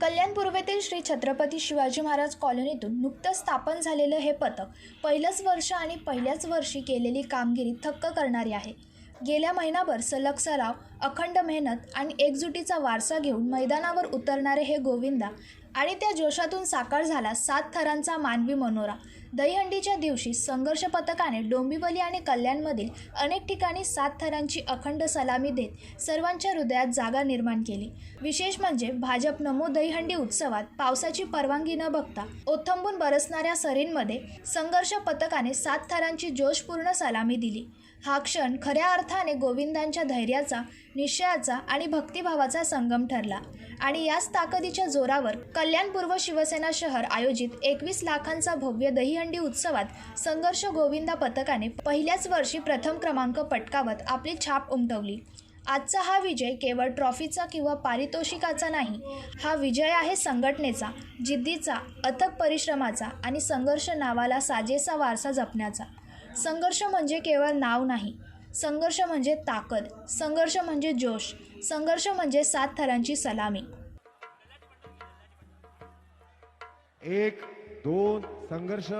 कल्याण पूर्वेतील श्री छत्रपती शिवाजी महाराज कॉलनीतून नुकतंच स्थापन झालेलं हे पथक पहिलंच वर्ष आणि पहिल्याच वर्षी केलेली कामगिरी थक्क करणारी आहे. गेल्या महिनाभर सलग सराव अखंड मेहनत आणि एकजुटीचा वारसा घेऊन मैदानावर उतरणारे हे गोविंदा आणि त्या जोशातून साकार झाला सात थरांचा मानवी मनोरा. दहीहंडीच्या दिवशी संघर्ष पथकाने डोंबिवली आणि कल्याणमधील अनेक ठिकाणी सात थरांची अखंड सलामी देत सर्वांच्या हृदयात जागा निर्माण केली. विशेष म्हणजे भाजप नमो दहीहंडी उत्सवात पावसाची परवानगी न बघता ओथंबून बरसणाऱ्या सरींमध्ये संघर्ष पथकाने सात थरांची जोशपूर्ण सलामी दिली. हा क्षण खऱ्या अर्थाने गोविंदांच्या धैर्याचा निश्चयाचा आणि भक्तिभावाचा संगम ठरला आणि याच ताकदीच्या जोरावर कल्याणपूर्व शिवसेना शहर आयोजित एकवीस लाखांचा भव्य दहीहंडी उत्सवात संघर्ष गोविंदा पथकाने पहिल्याच वर्षी प्रथम क्रमांक पटकावत आपली छाप उमटवली. आजचा हा विजय केवळ ट्रॉफीचा किंवा पारितोषिकाचा नाही हा विजय आहे संघटनेचा जिद्दीचा अथक परिश्रमाचा आणि संघर्ष नावाला साजेसा वारसा जपण्याचा. संघर्ष म्हणजे केवळ नाव नाही संघर्ष म्हणजे ताकद संघर्ष म्हणजे जोश संघर्ष म्हणजे सात थरांची सलामी. एक दोन संघर्ष.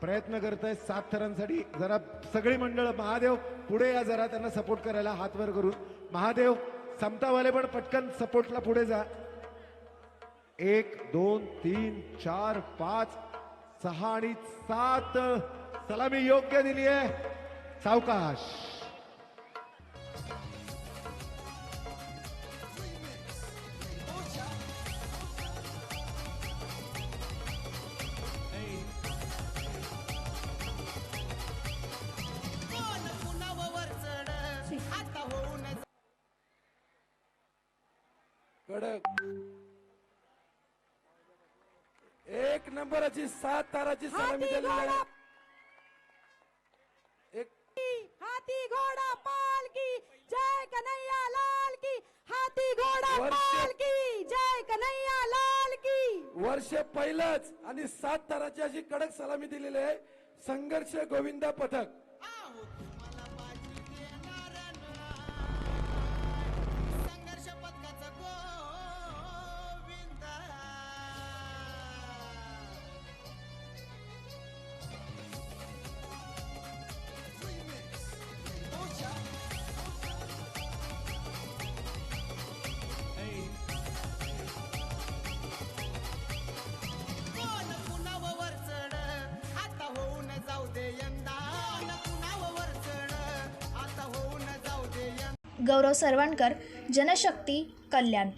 प्रयत्न करत आहे सात थरांसाठी. जरा सगळी मंडळ महादेव पुढे या जरा त्यांना सपोर्ट करायला हात वर करून. महादेव समतावाले पण पटकन सपोर्टला पुढे जा. एक दोन तीन चार पाच सहा आणि सात. सलामी योग्य दिली आहे सावकाश. कडक. एक नंबराची सात ताराची सलामी दिलेली आहे. एक. हाथी घोड़ा पाल की जय कन्हैया लाल की. हाथी घोड़ा वर्ष- पाल की जय कन्हैया लाल की. वर्ष पहिलंच आणि सात ताराची अशी कडक सलामी दिलेली आहे. संघर्ष गोविंदा पथक. संघर्ष गौरव सरवणकर जनशक्ती कल्याण